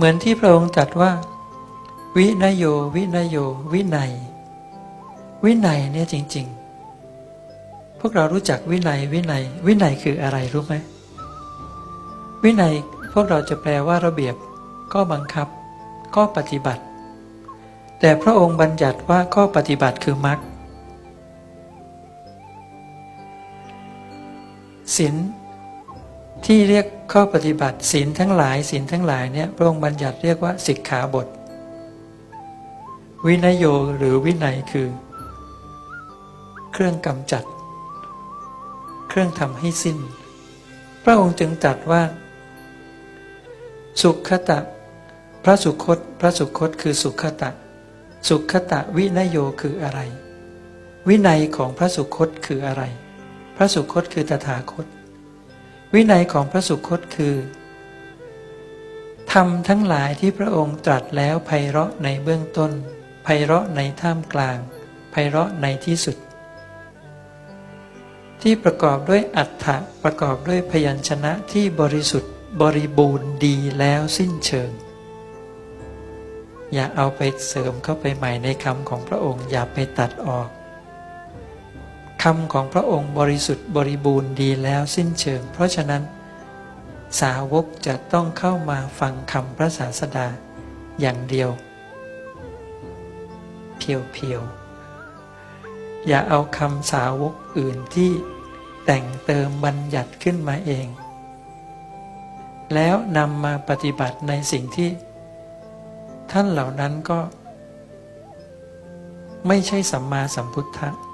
เหมือนที่พระองค์ตรัสว่า วินโย วินโย วินัย วินัยเนี่ยจริง ๆ พวกเรารู้จักวินัยวินัย วินัยคืออะไรรู้ไหมวินัยพวกเราจะแปลว่าระเบียบข้อบังคับข้อปฏิบัติ แต่พระองค์บัญญัติว่าข้อปฏิบัติคือมรรคศีล ที่เรียกข้อปฏิบัติศีลทั้งหลายศีลทั้งหลายเนี่ยพระองค์บัญญัติเรียกว่าสิกขาบท วินัยโยหรือวินัยคือ เครื่องกำจัด เครื่องทำให้สิ้น พระองค์จึงตรัสว่า สุขตะ พระสุคต พระสุคตคือสุขตะ สุขตะวินโยคืออะไร วินัยของพระสุคตคืออะไร พระสุคตคือตถาคต วินัยของพระสุคตคือทำทั้งหลายที่พระองค์ตรัสแล้วไพเราะในเบื้องต้นไพเราะในท่ามกลางไพเราะในที่สุด ที่ประกอบด้วยอัฏฐะประกอบด้วยพยัญชนะที่บริสุทธิ์บริบูรณ์ดีแล้วสิ้นเชิง อย่าเอาไปเสริมเข้าไปใหม่ในคำของพระองค์อย่าไปตัดออก คำของพระองค์บริสุทธิ์บริบูรณ์ดีแล้วสิ้นเชิง เพราะฉะนั้น สาวกจะต้องเข้ามาฟังคำพระศาสดาอย่างเดียว เพียวๆ อย่าเอาคำสาวกอื่นที่แต่งเติมบัญญัติขึ้นมาเอง แล้วนำมาปฏิบัติในสิ่งที่ ท่านเหล่านั้นก็ ไม่ใช่สัมมาสัมพุทธะ